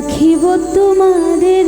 রাখিব তোমাদের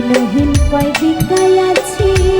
দিনহীন কয় দিকায় আছি।